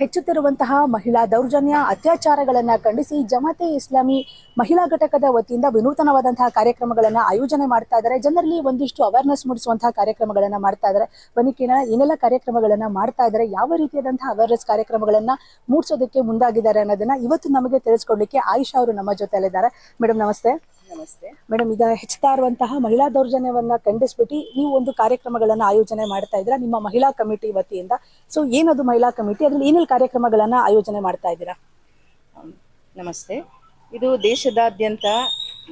ಹೆಚ್ಚುತ್ತಿರುವಂತಹ ಮಹಿಳಾ ದೌರ್ಜನ್ಯ ಅತ್ಯಾಚಾರಗಳನ್ನು ಖಂಡಿಸಿ ಜಮಾತೆ ಇಸ್ಲಾಮಿ ಮಹಿಳಾ ಘಟಕದ ವತಿಯಿಂದ ವಿನೂತನವಾದಂತಹ ಕಾರ್ಯಕ್ರಮಗಳನ್ನು ಆಯೋಜನೆ ಮಾಡ್ತಾ ಇದ್ದಾರೆ. ಜನರಲ್ಲಿ ಒಂದಿಷ್ಟು ಅವೇರ್ನೆಸ್ ಮೂಡಿಸುವಂತಹ ಕಾರ್ಯಕ್ರಮಗಳನ್ನು ಮಾಡ್ತಾ ಇದ್ದಾರೆ. ಬನ್ನಿಕಿನ ಏನೆಲ್ಲ ಕಾರ್ಯಕ್ರಮಗಳನ್ನು ಮಾಡ್ತಾ ಇದ್ದಾರೆ. ಯಾವ ರೀತಿಯಾದಂತಹ ಅವೇರ್ನೆಸ್ ಕಾರ್ಯಕ್ರಮಗಳನ್ನು ಮೂಡಿಸೋದಕ್ಕೆ ಮುಂದಾಗಿದ್ದಾರೆ ಅನ್ನೋದನ್ನ ಇವತ್ತು ನಮಗೆ ತಿಳಿಸ್ಕೊಡ್ಲಿಕ್ಕೆ ಆಯಿಷಾ ಅವರು ನಮ್ಮ ಜೊತೆಯಲ್ಲಿದ್ದಾರೆ. ಮೇಡಮ್ ನಮಸ್ತೆ. ನಮಸ್ತೆ. ಮೇಡಮ್ ಈಗ ಹೆಚ್ಚುತ್ತಾ ಇರುವಂತಹ ಮಹಿಳಾ ದೌರ್ಜನ್ಯವನ್ನ ಖಂಡಿಸ್ಬಿಟ್ಟು ನೀವು ಒಂದು ಕಾರ್ಯಕ್ರಮಗಳನ್ನ ಆಯೋಜನೆ ಮಾಡ್ತಾ ಇದ್ದೀರಾ? ನಿಮ್ಮ ಮಹಿಳಾ ಕಮಿಟಿ ವತಿಯಿಂದ. ಸೊ ಏನದು ಮಹಿಳಾ ಕಮಿಟಿ? ಅದ್ರಲ್ಲಿ ಏನೇನು ಕಾರ್ಯಕ್ರಮಗಳನ್ನ ಆಯೋಜನೆ ಮಾಡ್ತಾ ಇದ್ದೀರಾ? ನಮಸ್ತೆ. ಇದು ದೇಶದಾದ್ಯಂತ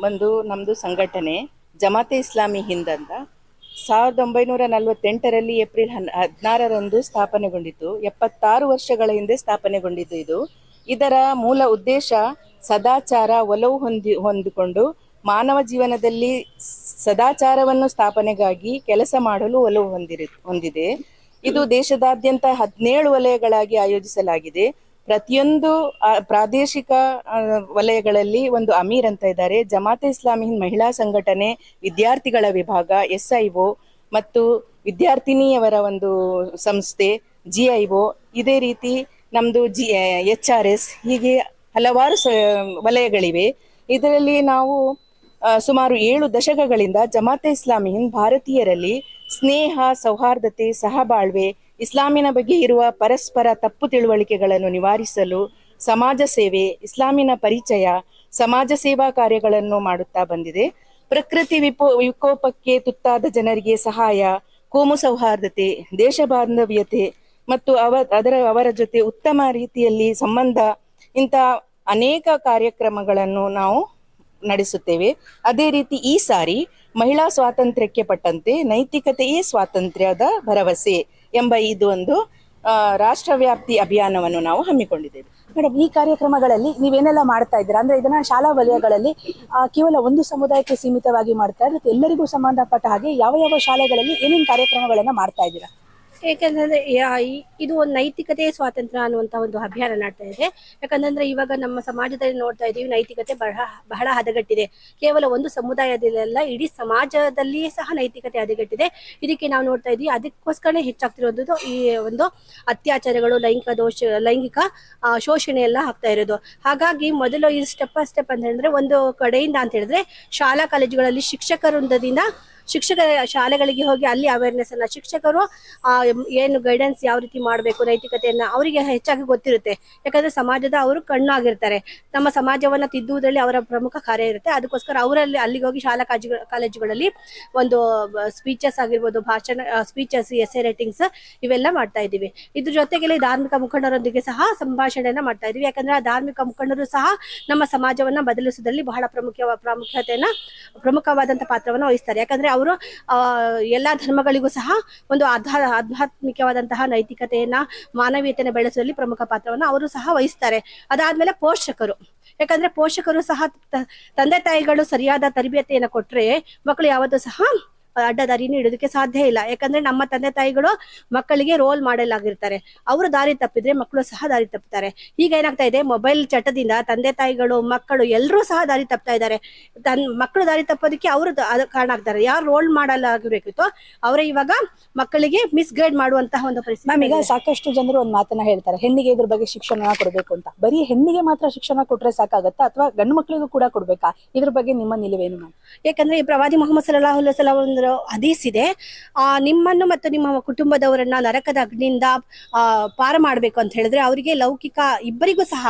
ಒಂದು ನಮ್ಮದು ಸಂಘಟನೆ ಜಮಾತೆ ಇಸ್ಲಾಮಿ ಹಿಂದ್ ಅಂತ. ಸಾವಿರದ ಒಂಬೈನೂರ ನಲವತ್ತೆಂಟರಲ್ಲಿ ಏಪ್ರಿಲ್ ಹನ್ ಹದಿನಾರರಂದು ಸ್ಥಾಪನೆಗೊಂಡಿತು ಎಪ್ಪತ್ತಾರು ವರ್ಷಗಳ ಹಿಂದೆ ಸ್ಥಾಪನೆಗೊಂಡಿದ್ದು ಇದು. ಇದರ ಮೂಲ ಉದ್ದೇಶ ಸದಾಚಾರ ಒಲವು ಹೊಂದಿ ಹೊಂದಿಕೊಂಡು ಮಾನವ ಜೀವನದಲ್ಲಿ ಸದಾಚಾರವನ್ನು ಸ್ಥಾಪನೆಗಾಗಿ ಕೆಲಸ ಮಾಡಲು ಒಲವು ಹೊಂದಿರಿ ಹೊಂದಿದೆ. ಇದು ದೇಶದಾದ್ಯಂತ ಹದಿನೇಳು ವಲಯಗಳಾಗಿ ಆಯೋಜಿಸಲಾಗಿದೆ. ಪ್ರತಿಯೊಂದು ಪ್ರಾದೇಶಿಕ ವಲಯಗಳಲ್ಲಿ ಒಂದು ಅಮೀರ್ ಅಂತ ಇದ್ದಾರೆ. ಜಮಾತೆ ಇಸ್ಲಾಮಿ ಮಹಿಳಾ ಸಂಘಟನೆ, ವಿದ್ಯಾರ್ಥಿಗಳ ವಿಭಾಗ ಎಸ್ ಮತ್ತು ವಿದ್ಯಾರ್ಥಿನಿಯವರ ಒಂದು ಸಂಸ್ಥೆ ಜಿ ಇದೇ ರೀತಿ ನಮ್ದು ಜಿ ಎಚ್ ಆರ್ ಎಸ್ ಹೀಗೆ ಹಲವಾರು ವಲಯಗಳಿವೆ. ಇದರಲ್ಲಿ ನಾವು ಸುಮಾರು ಏಳು ದಶಕಗಳಿಂದ ಜಮಾತೆ ಇಸ್ಲಾಮಿ ಹಿಂದ್ ಭಾರತೀಯರಲ್ಲಿ ಸ್ನೇಹ, ಸೌಹಾರ್ದತೆ, ಸಹಬಾಳ್ವೆ, ಇಸ್ಲಾಮಿನ ಬಗ್ಗೆ ಇರುವ ಪರಸ್ಪರ ತಪ್ಪು ತಿಳುವಳಿಕೆಗಳನ್ನು ನಿವಾರಿಸಲು ಸಮಾಜ ಸೇವೆ, ಇಸ್ಲಾಮಿನ ಪರಿಚಯ, ಸಮಾಜ ಸೇವಾ ಕಾರ್ಯಗಳನ್ನು ಮಾಡುತ್ತಾ ಬಂದಿದೆ. ಪ್ರಕೃತಿ ವಿಪೋ, ವಿಕೋಪಕ್ಕೆ ತುತ್ತಾದ ಜನರಿಗೆ ಸಹಾಯ, ಕೋಮು ಸೌಹಾರ್ದತೆ, ದೇಶ ಬಾಂಧವ್ಯತೆ ಮತ್ತು ಅವ, ಅದರ, ಅವರ ಜೊತೆ ಉತ್ತಮ ರೀತಿಯಲ್ಲಿ ಸಂಬಂಧ ಇಂತಹ ಅನೇಕ ಕಾರ್ಯಕ್ರಮಗಳನ್ನು ನಾವು ನಡೆಸುತ್ತೇವೆ. ಅದೇ ರೀತಿ ಈ ಸಾರಿ ಮಹಿಳಾ ಸ್ವಾತಂತ್ರ್ಯಕ್ಕೆ ಪಟ್ಟಂತೆ ನೈತಿಕತೆಯೇ ಸ್ವಾತಂತ್ರ್ಯದ ಭರವಸೆ ಎಂಬ ಇದು ಒಂದು ರಾಷ್ಟ್ರವ್ಯಾಪ್ತಿ ಅಭಿಯಾನವನ್ನು ನಾವು ಹಮ್ಮಿಕೊಂಡಿದ್ದೇವೆ. ಮೇಡಮ್, ಈ ಕಾರ್ಯಕ್ರಮಗಳಲ್ಲಿ ನೀವೇನೆಲ್ಲ ಮಾಡ್ತಾ ಇದ್ದೀರಾ? ಅಂದ್ರೆ ಇದನ್ನ ಶಾಲಾ ವಲಯಗಳಲ್ಲಿ ಕೇವಲ ಒಂದು ಸಮುದಾಯಕ್ಕೆ ಸೀಮಿತವಾಗಿ ಮಾಡ್ತಾ ಇದ್ದಾರೆ ಎಲ್ಲರಿಗೂ ಸಂಬಂಧಪಟ್ಟ ಹಾಗೆ ಯಾವ ಯಾವ ಶಾಲೆಗಳಲ್ಲಿ ಏನೇನು ಕಾರ್ಯಕ್ರಮಗಳನ್ನ ಮಾಡ್ತಾ ಇದ್ದೀರಾ? ಏಕೆಂದ್ರೆ ಯಾ- ಇದು ಒಂದು ನೈತಿಕತೆ ಸ್ವಾತಂತ್ರ್ಯ ಅನ್ನುವಂತ ಒಂದು ಅಭಿಯಾನ ನಡ್ತಾ ಇದೆ. ಯಾಕಂದ್ರೆ, ಇವಾಗ ನಮ್ಮ ಸಮಾಜದಲ್ಲಿ ನೋಡ್ತಾ ಇದೀವಿ, ನೈತಿಕತೆ ಬಹಳ ಬಹಳ ಹದಗಟ್ಟಿದೆ. ಕೇವಲ ಒಂದು ಸಮುದಾಯದಲ್ಲ ಇಡೀ ಸಮಾಜದಲ್ಲಿಯೇ ಸಹ ನೈತಿಕತೆ ಹದಗೆಟ್ಟಿದೆ. ಇದಕ್ಕೆ ನಾವು ನೋಡ್ತಾ ಇದೀವಿ, ಅದಕ್ಕೋಸ್ಕರನೇ ಹೆಚ್ಚಾಗ್ತಿರೋದು ಈ ಒಂದು ಅತ್ಯಾಚಾರಗಳು, ಲೈಂಗಿಕ ದೋಷ, ಲೈಂಗಿಕ ಶೋಷಣೆ ಎಲ್ಲ ಆಗ್ತಾ ಇರೋದು. ಹಾಗಾಗಿ ಮೊದಲು ಈ ಸ್ಟೆಪ್ ಬೈ ಸ್ಟೆಪ್ ಅಂತ ಹೇಳಿದ್ರೆ ಒಂದು ಕಡೆಯಿಂದ ಅಂತ ಹೇಳಿದ್ರೆ, ಶಾಲಾ ಕಾಲೇಜುಗಳಲ್ಲಿ ಶಿಕ್ಷಕ ವೃಂದದಿಂದ ಶಿಕ್ಷಕ ಶಾಲೆಗಳಿಗೆ ಹೋಗಿ ಅಲ್ಲಿ ಅವೇರ್ನೆಸ್ ಅನ್ನ ಶಿಕ್ಷಕರು ಏನು ಗೈಡೆನ್ಸ್ ಯಾವ ರೀತಿ ಮಾಡಬೇಕು, ನೈತಿಕತೆಯನ್ನ ಅವರಿಗೆ ಹೆಚ್ಚಾಗಿ ಗೊತ್ತಿರುತ್ತೆ. ಯಾಕಂದ್ರೆ ಸಮಾಜದ ಅವರು ಕಣ್ಣಾಗಿರ್ತಾರೆ. ನಮ್ಮ ಸಮಾಜವನ್ನ ತಿದ್ದುವುದರಲ್ಲಿ ಅವರ ಪ್ರಮುಖ ಕಾರ್ಯ ಇರುತ್ತೆ. ಅದಕ್ಕೋಸ್ಕರ ಅವರಲ್ಲಿ ಅಲ್ಲಿಗೆ ಹೋಗಿ ಶಾಲಾ ಕಾಲೇಜು ಕಾಲೇಜುಗಳಲ್ಲಿ ಒಂದು ಸ್ಪೀಚಸ್ ಆಗಿರ್ಬೋದು, ಭಾಷಣ ಸ್ಪೀಚಸ್ ಎಸ್ಎ ರೈಟಿಂಗ್ಸ್ ಇವೆಲ್ಲ ಮಾಡ್ತಾ ಇದ್ದೀವಿ. ಇದ್ರ ಜೊತೆಗೆ ಧಾರ್ಮಿಕ ಮುಖಂಡರೊಂದಿಗೆ ಸಹ ಸಂಭಾಷಣೆಯನ್ನ ಮಾಡ್ತಾ ಇದೀವಿ ಯಾಕಂದ್ರೆ ಧಾರ್ಮಿಕ ಮುಖಂಡರು ಸಹ ನಮ್ಮ ಸಮಾಜವನ್ನ ಬದಲಿಸುವುದರಲ್ಲಿ ಬಹಳ ಪ್ರಮುಖ ಪ್ರಾಮುಖ್ಯತೆಯನ್ನ, ಪ್ರಮುಖವಾದಂತ ಪಾತ್ರವನ್ನು ವಹಿಸ್ತಾರೆ. ಯಾಕಂದ್ರೆ ಅವರು ಎಲ್ಲ ಧರ್ಮಗಳಿಗೂ ಸಹ ಒಂದು ಆಧ್ಯಾತ್ಮಿಕ ಆಧ್ಯಾತ್ಮಿಕವಾದಂತಹ ನೈತಿಕತೆಯನ್ನ, ಮಾನವೀಯತೆಯನ್ನ ಬೆಳೆಸುವಲ್ಲಿ ಪ್ರಮುಖ ಪಾತ್ರವನ್ನು ಅವರು ಸಹ ವಹಿಸ್ತಾರೆ. ಅದಾದ್ಮೇಲೆ ಪೋಷಕರು. ಯಾಕಂದ್ರೆ ಪೋಷಕರು ಸಹ ತಂದೆ ತಾಯಿಗಳು ಸರಿಯಾದ ತರಬೇತಿಯನ್ನು ಕೊಟ್ರೆ ಮಕ್ಕಳು ಯಾವತ್ತೂ ಸಹ ಅಡ್ಡದಾರಿನ ಇಡೋದಕ್ಕೆ ಸಾಧ್ಯ ಇಲ್ಲ. ಯಾಕಂದ್ರೆ ನಮ್ಮ ತಂದೆ ತಾಯಿಗಳು ಮಕ್ಕಳಿಗೆ ರೋಲ್ ಮಾಡೆಲ್ ಆಗಿರ್ತಾರೆ ಅವರು ದಾರಿ ತಪ್ಪಿದ್ರೆ ಮಕ್ಕಳು ಸಹ ದಾರಿ ತಪ್ಪುತ್ತಾರೆ ಈಗ ಏನಾಗ್ತಾ ಇದೆ ಮೊಬೈಲ್ ಚಟದಿಂದ ತಂದೆ ತಾಯಿಗಳು ಮಕ್ಕಳು ಎಲ್ಲರೂ ಸಹ ದಾರಿ ತಪ್ತಾ ಇದ್ದಾರೆ. ತನ್ ಮಕ್ಕಳು ದಾರಿ ತಪ್ಪೋದಕ್ಕೆ ಅವರು ಕಾರಣ ಆಗ್ತಾರೆ. ಯಾರು ರೋಲ್ ಮಾಡಲ್ ಆಗಿರ್ಬೇಕಿತ್ತು ಅವರೇ ಇವಾಗ ಮಕ್ಕಳಿಗೆ ಮಿಸ್ಗೈಡ್ ಮಾಡುವಂತಹ ಒಂದು ಪರಿಸ್ಥಿತಿ ಮ್ಯಾಮ್ ಈಗ. ಸಾಕಷ್ಟು ಜನರು ಒಂದು ಮಾತನ್ನ ಹೇಳ್ತಾರೆ. ಹೆಣ್ಣಿಗೆ ಇದ್ರ ಬಗ್ಗೆ ಶಿಕ್ಷಣ ಕೊಡ್ಬೇಕು ಅಂತ. ಬರೀ ಹೆಣ್ಣಿಗೆ ಮಾತ್ರ ಶಿಕ್ಷಣ ಕೊಟ್ರೆ ಸಾಕಾಗತ್ತಾ? ಅಥವಾ ಗಂಡು ಮಕ್ಕಳಿಗೂ ಕೂಡ ಕೊಡ್ಬೇಕಾ? ಇದ್ರ ಬಗ್ಗೆ ನಿಮ್ಮ ನಿಲುವೇನು ಮ್ಯಾಮ್ ಯಾಕಂದ್ರೆ ಈ ಪ್ರವಾದಿ ಮೊಹಮ್ಮದ್ ಸಲ್ಲಾಹು ಸಲ ವಸಲ್ಲಂ ಒಂದು ಹದೀಸ್ ಇದೆ ನಿಮ್ಮನ್ನು ಮತ್ತು ನಿಮ್ಮ ಕುಟುಂಬದವರನ್ನ ನರಕದ ಅಗ್ನಿಯಿಂದ ಪಾರ ಮಾಡಬೇಕು ಅಂತ ಹೇಳಿದ್ರೆ ಅವರಿಗೆ ಲೌಕಿಕ ಇಬ್ಬರಿಗೂ ಸಹ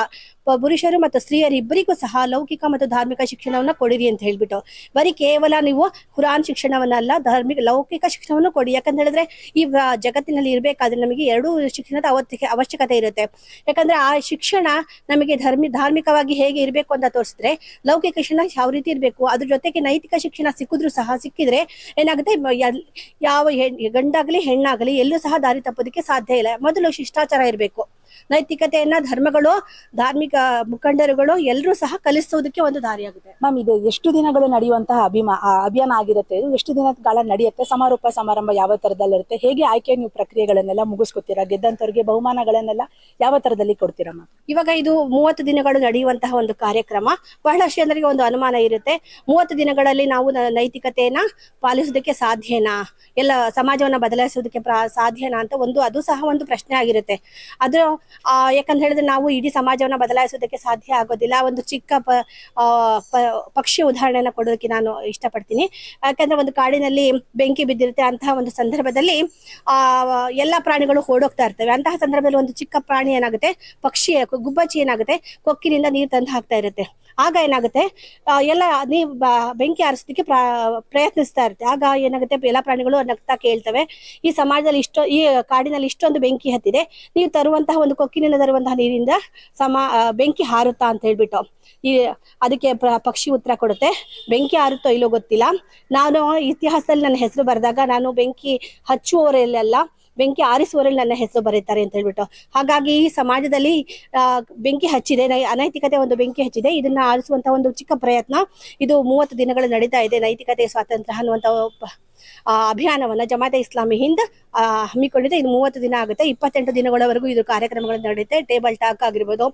ಪುರುಷರು ಮತ್ತು ಸ್ತ್ರೀಯರು ಇಬ್ಬರಿಗೂ ಸಹ ಲೌಕಿಕ ಮತ್ತು ಧಾರ್ಮಿಕ ಶಿಕ್ಷಣವನ್ನು ಕೊಡಿರಿ ಅಂತ ಹೇಳ್ಬಿಟ್ಟು. ಬರೀ ಕೇವಲ ನೀವು ಕುರಾನ್ ಶಿಕ್ಷಣವನ್ನಲ್ಲ, ಧಾರ್ಮಿಕ, ಲೌಕಿಕ ಶಿಕ್ಷಣವನ್ನು ಕೊಡಿ. ಯಾಕಂತ ಹೇಳಿದ್ರೆ ಈ ಜಗತ್ತಿನಲ್ಲಿ ಇರಬೇಕಾದ್ರೆ ನಮಗೆ ಎರಡೂ ಶಿಕ್ಷಣದ ಅವತ್ತಿಗೆ ಅವಶ್ಯಕತೆ ಇರುತ್ತೆ. ಯಾಕಂದ್ರೆ ಆ ಶಿಕ್ಷಣ ನಮಗೆ ಧರ್ಮಿ, ಧಾರ್ಮಿಕವಾಗಿ ಹೇಗೆ ಇರಬೇಕು ಅಂತ ತೋರಿಸಿದ್ರೆ ಲೌಕಿಕ ಶಿಕ್ಷಣ ಯಾವ ರೀತಿ ಇರಬೇಕು, ಅದ್ರ ಜೊತೆಗೆ ನೈತಿಕ ಶಿಕ್ಷಣ ಸಿಕ್ಕಿದ್ರು ಸಹ ಸಿಕ್ಕಿದ್ರೆ ಏನಾಗುತ್ತೆ ಯಾವ ಗಂಡಾಗಲಿ ಹೆಣ್ಣಾಗಲಿ ಎಲ್ಲೂ ಸಹ ದಾರಿ ತಪ್ಪೋದಕ್ಕೆ ಸಾಧ್ಯ ಇಲ್ಲ. ಮೊದಲು ಶಿಷ್ಟಾಚಾರ ಇರಬೇಕು. ನೈತಿಕತೆಯನ್ನ ಧರ್ಮಗಳು ಧಾರ್ಮಿಕ ಮುಖಂಡರುಗಳು ಎಲ್ಲರೂ ಸಹ ಕಲಿಸುವುದಕ್ಕೆ ಒಂದು ದಾರಿಯಾಗುತ್ತೆ. ಮ್ಯಾಮ್ ಇದು ಎಷ್ಟು ದಿನಗಳು ನಡೆಯುವಂತಹ ಅಭಿಮಾ ಆ ಅಭಿಯಾನ ಆಗಿರುತ್ತೆ? ಇದು ಎಷ್ಟು ದಿನದ ಕಾಲ ನಡೆಯುತ್ತೆ? ಸಮಾರೋಪ ಸಮಾರಂಭ ಯಾವ ತರದಲ್ಲಿರುತ್ತೆ ಹೇಗೆ ಆಯ್ಕೆ ನೀವು ಪ್ರಕ್ರಿಯೆಗಳನ್ನೆಲ್ಲ ಮುಗಿಸ್ಕೊತೀರಾ? ಗೆದ್ದಂತವ್ರಿಗೆ ಬಹುಮಾನಗಳನ್ನೆಲ್ಲ ಯಾವ ತರದಲ್ಲಿ ಕೊಡ್ತೀರಾ ಮ್ಯಾಮ್? ಇವಾಗ ಇದು ಮೂವತ್ತು ದಿನಗಳು ನಡೆಯುವಂತಹ ಒಂದು ಕಾರ್ಯಕ್ರಮ. ಬಹಳಷ್ಟು ಜನರಿಗೆ ಒಂದು ಅನುಮಾನ ಇರುತ್ತೆ. ಮೂವತ್ತು ದಿನಗಳಲ್ಲಿ ನಾವು ನ- ನೈತಿಕತೆಯನ್ನ ಪಾಲಿಸೋದಕ್ಕೆ ಸಾಧ್ಯನಾ? ಎಲ್ಲ ಸಮಾಜವನ್ನ ಬದಲಾಯಿಸೋದಕ್ಕೆ ಪ್ರಾ ಸಾಧ್ಯನಾ ಅಂತ ಒಂದು ಅದು ಸಹ ಒಂದು ಪ್ರಶ್ನೆ ಆಗಿರುತ್ತೆ. ಅದರ ಯಾಕಂತ ಹೇಳಿದ್ರೆ ನಾವು ಇಡೀ ಸಮಾಜವನ್ನ ಬದಲಾಯಿಸೋದಕ್ಕೆ ಸಾಧ್ಯ ಆಗೋದಿಲ್ಲ. ಒಂದು ಚಿಕ್ಕ ಪಕ್ಷಿ ಉದಾಹರಣೆನ ಕೊಡೋದಕ್ಕೆ ನಾನು ಇಷ್ಟಪಡ್ತೀನಿ. ಯಾಕಂದ್ರೆ ಒಂದು ಕಾಡಿನಲ್ಲಿ ಬೆಂಕಿ ಬಿದ್ದಿರುತ್ತೆ ಅಂತಹ ಒಂದು ಸಂದರ್ಭದಲ್ಲಿ, ಆ, ಎಲ್ಲ ಪ್ರಾಣಿಗಳು ಓಡೋಗ್ತಾ ಇರ್ತವೆ. ಅಂತಹ ಸಂದರ್ಭದಲ್ಲಿ ಒಂದು ಚಿಕ್ಕ ಪ್ರಾಣಿ ಏನಾಗುತ್ತೆ? ಪಕ್ಷಿ, ಗುಬ್ಬಚ್ಚಿ ಏನಾಗುತ್ತೆ? ಕೊಕ್ಕಿನಿಂದ ನೀರು ತಂದು ಹಾಕ್ತಾ ಇರುತ್ತೆ. ಆಗ ಏನಾಗುತ್ತೆ? ಎಲ್ಲ ನೀವು ಬೆಂಕಿ ಆರಿಸೋದಕ್ಕೆ ಪ್ರ- ಪ್ರಯತ್ನಿಸ್ತಾ ಇರುತ್ತೆ. ಆಗ ಏನಾಗುತ್ತೆ? ಎಲ್ಲ ಪ್ರಾಣಿಗಳು ನಗ್ತಾ ಕೇಳ್ತವೆ. ಈ ಸಮಾಜದಲ್ಲಿ ಇಷ್ಟೋ, ಈ ಕಾಡಿನಲ್ಲಿ ಇಷ್ಟೊಂದು ಬೆಂಕಿ ಹತ್ತಿದೆ. ನೀವು ತರುವಂತಹ ಒಂದು ಕೊಕ್ಕಿನಿಂದ ತರುವಂತಹ ನೀರಿಂದ ಸಮ ಬೆಂಕಿ ಹಾರುತ್ತಾ ಅಂತ ಹೇಳ್ಬಿಟ್ಟು. ಈ, ಅದಕ್ಕೆ ಪಕ್ಷಿ ಉತ್ತರ ಕೊಡುತ್ತೆ. ಬೆಂಕಿ ಹಾರುತ್ತೋ ಇಲ್ಲೋ ಗೊತ್ತಿಲ್ಲ. ನಾನು ಇತಿಹಾಸದಲ್ಲಿ ನನ್ನ ಹೆಸರು ಬರೆದಾಗ ನಾನು ಬೆಂಕಿ ಹಚ್ಚುವವರೆಲ್ಲ ಬೆಂಕಿ ಆರಿಸುವರಲ್ಲಿ ನನ್ನ ಹೆಸರು ಬರೀತಾರೆ ಅಂತ ಹೇಳ್ಬಿಟ್ಟು. ಹಾಗಾಗಿ ಈ ಸಮಾಜದಲ್ಲಿ ಬೆಂಕಿ ಹಚ್ಚಿದೆ ಅನೈತಿಕತೆ ಒಂದು ಬೆಂಕಿ ಹಚ್ಚಿದೆ. ಇದನ್ನ ಆರಿಸುವಂತ ಒಂದು ಚಿಕ್ಕ ಪ್ರಯತ್ನ ಇದು ಮೂವತ್ತು ದಿನಗಳು ನಡೀತಾ ಇದೆ. ನೈತಿಕತೆ ಸ್ವಾತಂತ್ರ್ಯ ಆ, ಅಭಿಯಾನವನ್ನ ಜಮಾತೆ ಇಸ್ಲಾಮಿ ಹಿಂದ್ ಹಮ್ಮಿಕೊಂಡಿದೆ. ಇದು ಮೂವತ್ತು ದಿನ ಆಗುತ್ತೆ. ಇಪ್ಪತ್ತೆಂಟು ದಿನಗಳವರೆಗೂ ಇದು ಕಾರ್ಯಕ್ರಮಗಳು ನಡೆಯುತ್ತೆ. ಟೇಬಲ್ ಟಾಕ್ ಆಗಿರ್ಬೋದು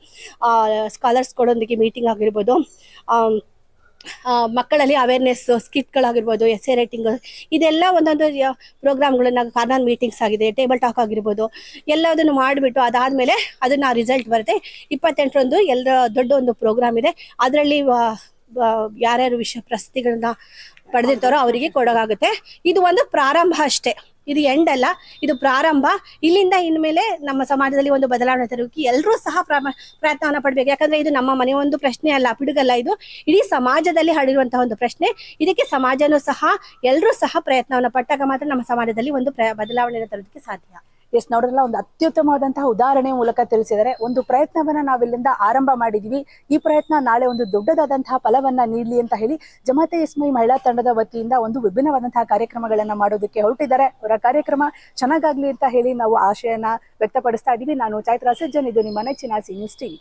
ಸ್ಕಾಲರ್ಸ್ ಕೊಡೊಂದಿಗೆ ಮೀಟಿಂಗ್ ಆಗಿರ್ಬೋದು ಮಕ್ಕಳಲ್ಲಿ ಅವೇರ್ನೆಸ್ ಸ್ಕಿಟ್ಗಳಾಗಿರ್ಬೋದು ಎ ರೈಟಿಂಗ್ ಇದೆಲ್ಲ ಒಂದೊಂದು ಪ್ರೋಗ್ರಾಮ್ಗಳನ್ನ ಕಾರ್ನರ್ ಮೀಟಿಂಗ್ಸ್ ಆಗಿದೆ ಟೇಬಲ್ ಟಾಕ್ ಆಗಿರ್ಬೋದು, ಎಲ್ಲದನ್ನು ಮಾಡಿಬಿಟ್ಟು ಅದಾದಮೇಲೆ ಅದನ್ನ ರಿಸಲ್ಟ್ ಬರುತ್ತೆ. ಇಪ್ಪತ್ತೆಂಟರಂದು ಎಲ್ಲ ದೊಡ್ಡ ಒಂದು ಪ್ರೋಗ್ರಾಮ್ ಇದೆ. ಅದರಲ್ಲಿ ಯಾರ್ಯಾರು ವಿಷಯ ಪ್ರಶಸ್ತಿಗಳನ್ನ ಪಡೆದಿರ್ತಾರೋ ಅವರಿಗೆ ಕೊಡೋಕ್ಕಾಗುತ್ತೆ ಇದು ಒಂದು ಪ್ರಾರಂಭ ಅಷ್ಟೇ. ಇದು ಎಂಡ್ ಅಲ್ಲ, ಇದು ಪ್ರಾರಂಭ. ಇಲ್ಲಿಂದ ಇನ್ಮೇಲೆ ನಮ್ಮ ಸಮಾಜದಲ್ಲಿ ಒಂದು ಬದಲಾವಣೆ ತರೋಕೆ ಎಲ್ಲರೂ ಸಹ ಪ್ರಯತ್ನವನ್ನು ಪಡ್ಬೇಕು. ಯಾಕಂದ್ರೆ ಇದು ನಮ್ಮ ಮನೆ ಒಂದು ಪ್ರಶ್ನೆ ಅಲ್ಲ, ಪಿಡುಗಲ್ಲ ಇದು. ಇಡೀ ಸಮಾಜದಲ್ಲಿ ಹರಡಿರುವಂತಹ ಒಂದು ಪ್ರಶ್ನೆ. ಇದಕ್ಕೆ ಸಮಾಜನೂ ಸಹ ಎಲ್ಲರೂ ಸಹ ಪ್ರಯತ್ನವನ್ನು ಪಟ್ಟಾಗ ಮಾತ್ರ ನಮ್ಮ ಸಮಾಜದಲ್ಲಿ ಒಂದು ಬದಲಾವಣೆಯನ್ನು ತರೋದಕ್ಕೆ ಸಾಧ್ಯ. ಎಸ್, ನೋಡ್ರಲ್ಲ, ಒಂದು ಅತ್ಯುತ್ತಮವಾದಂತಹ ಉದಾಹರಣೆ ಮೂಲಕ ತಿಳಿಸಿದರೆ, ಒಂದು ಪ್ರಯತ್ನವನ್ನ ನಾವಿಲ್ಲಿಂದ ಆರಂಭ ಮಾಡಿದೀವಿ. ಈ ಪ್ರಯತ್ನ ನಾಳೆ ಒಂದು ದೊಡ್ಡದಾದಂತಹ ಫಲವನ್ನ ನೀಡಲಿ ಅಂತ ಹೇಳಿ ಜಮಾತೆ ಇಸ್ಮೈ ಮಹಿಳಾ ತಂಡದ ವತಿಯಿಂದ ಒಂದು ವಿಭಿನ್ನವಾದಂತಹ ಕಾರ್ಯಕ್ರಮಗಳನ್ನ ಮಾಡೋದಕ್ಕೆ ಹೊರಟಿದ್ದಾರೆ. ಅವರ ಕಾರ್ಯಕ್ರಮ ಚೆನ್ನಾಗಾಗ್ಲಿ ಅಂತ ಹೇಳಿ ನಾವು ಆಶಯನ ವ್ಯಕ್ತಪಡಿಸ್ತಾ ಇದೀವಿ. ನಾನು ಚೈತ್ರ ಸಜ್ಜನ್, ಇದು ನಿಮ್ಮ ನೆಚ್ಚಿನ ಸಿ ನ್ಯೂಸ್ ಟಿವಿ.